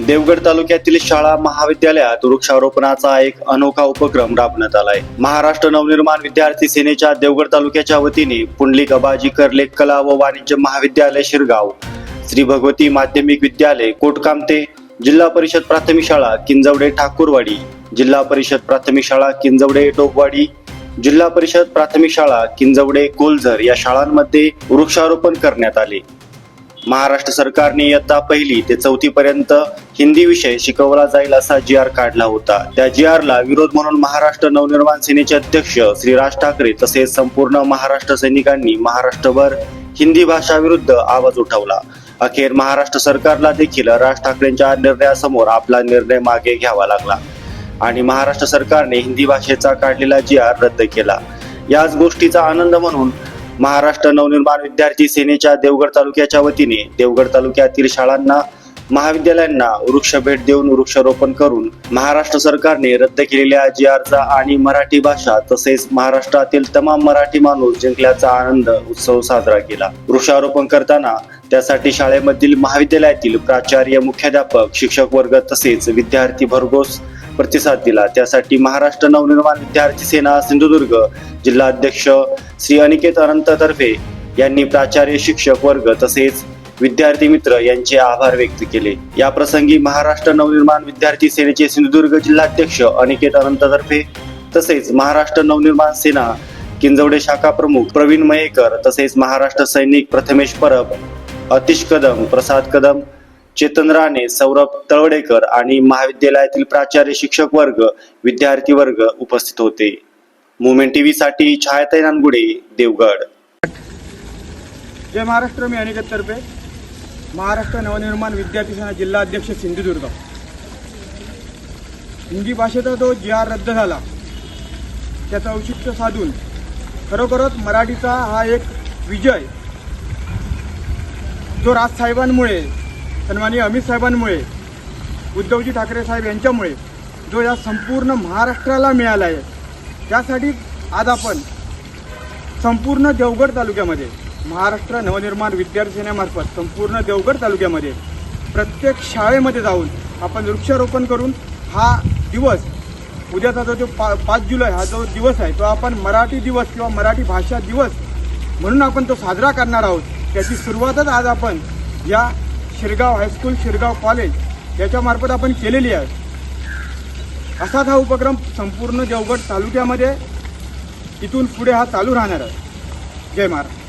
देवगड तालुक्यातील शाळा महाविद्यालयात वृक्षारोपणाचा एक अनोखा उपक्रम राबवण्यात आलाय. महाराष्ट्र नवनिर्माण विद्यार्थी सेनेच्या देवगड तालुक्याच्या वतीने पुंडलिक अबाजी कर्ले कला व वाणिज्य महाविद्यालय शिरगाव श्री भगवती माध्यमिक विद्यालय कोटकामते जिल्हा परिषद प्राथमिक शाळा किंजवडे ठाकूरवाडी जिल्हा परिषद प्राथमिक शाळा किंजवडे टोकवाडी जिल्हा परिषद प्राथमिक शाळा किंजवडे कोलझर या शाळांमध्ये वृक्षारोपण करण्यात आले. महाराष्ट्र सरकारने इयत्ता पहिली ते चौथी पर्यंत हिंदी विषय शिकवला जाईल असा जी आर काढला होता. त्या जी ला विरोध म्हणून महाराष्ट्र नवनिर्माण सेनेचे अध्यक्ष श्री राज ठाकरे तसेच संपूर्ण महाराष्ट्र सैनिकांनी महाराष्ट्रभर हिंदी भाषा विरुद्ध आवाज उठवला. अखेर महाराष्ट्र सरकारला देखील राज ठाकरेंच्या निर्णयासमोर आपला निर्णय मागे घ्यावा लागला आणि महाराष्ट्र सरकारने हिंदी भाषेचा काढलेला जी आर रद्द केला. याच गोष्टीचा आनंद म्हणून महाराष्ट्र नवनिर्माण विद्यार्थी सेनेच्या देवगड तालुक्याच्या वतीने देवगड तालुक्यातील शाळांना महाविद्यालयांना वृक्ष भेट देऊन वृक्षारोपण करून महाराष्ट्र सरकारने रद्द केलेल्या जी आरचा आणि मराठी भाषा तसेच महाराष्ट्रातील तमाम मराठी माणूस जिंकल्याचा आनंद उत्सव साजरा केला. वृक्षारोपण करताना त्यासाठी शाळेमधील महाविद्यालयातील प्राचार्य मुख्याध्यापक शिक्षक वर्ग तसेच विद्यार्थी भरघोस प्रतिसाद दिला. त्यासाठी महाराष्ट्र नवनिर्माण विद्यार्थी सेना सिंधुदुर्ग जिल्हाध्यक्ष श्री अनिकेत अनंत तर्फे यांनी प्राचार्य शिक्षक वर्ग तसेच विद्यार्थी मित्र यांचे आभार व्यक्त केले. या प्रसंगी महाराष्ट्र नवनिर्माण विद्यार्थी सेनेचे सिंधुदुर्ग जिल्हाध्यक्ष अनिकेत अनंत तर्फे तसेच महाराष्ट्र नवनिर्माण सेना किंजवडे शाखा प्रमुख प्रवीण मयेकर तसेच महाराष्ट्र सैनिक प्रथमेश परब अतिश कदम प्रसाद कदम चेतन राणे सौरभ तळवडेकर आणि महाविद्यालयातील प्राचार्य शिक्षक वर्ग विद्यार्थी वर्ग उपस्थित होते. मुवमेंट टीव्ही साठी छायाताई नानगुडे देवगड. जय महाराष्ट्र मी अनिकेत तर्फे. महाराष्ट्र नवनिर्माण विद्यार्थी सेना जिल्हा अध्यक्ष सिंधुदुर्ग. हिंदी भाषेचा जो जी आर रद्द झाला त्याचं औचित्य साधून खरोखरच मराठीचा हा एक विजय जो राजसाहेबांमुळे सन्माननीय अमित साहेबांमुळे उद्धवजी ठाकरे साहेब यांच्यामुळे जो या संपूर्ण महाराष्ट्राला मिळाला आहे त्यासाठी आज आपण संपूर्ण देवगड तालुक्यामध्ये महाराष्ट्र नवनिर्माण विद्यार्थी सेनेमार्फत संपूर्ण देवगड तालुक्यामध्ये प्रत्येक शाळेमध्ये जाऊन आपण वृक्षारोपण करून हा दिवस उद्याचा जो जो पा पाच जुलै हा जो दिवस आहे तो आपण मराठी दिवस किंवा मराठी भाषा दिवस म्हणून आपण तो साजरा करणार आहोत त्याची सुरुवातच आज आपण या Shirgaon high school Shirgaon college याच्यामार्फत आपण केलेली आहे. असाच हा उपक्रम संपूर्ण देवगड तालुक्यामध्ये इथून पुढे हा चालू राहणार आहे. जय महाराज.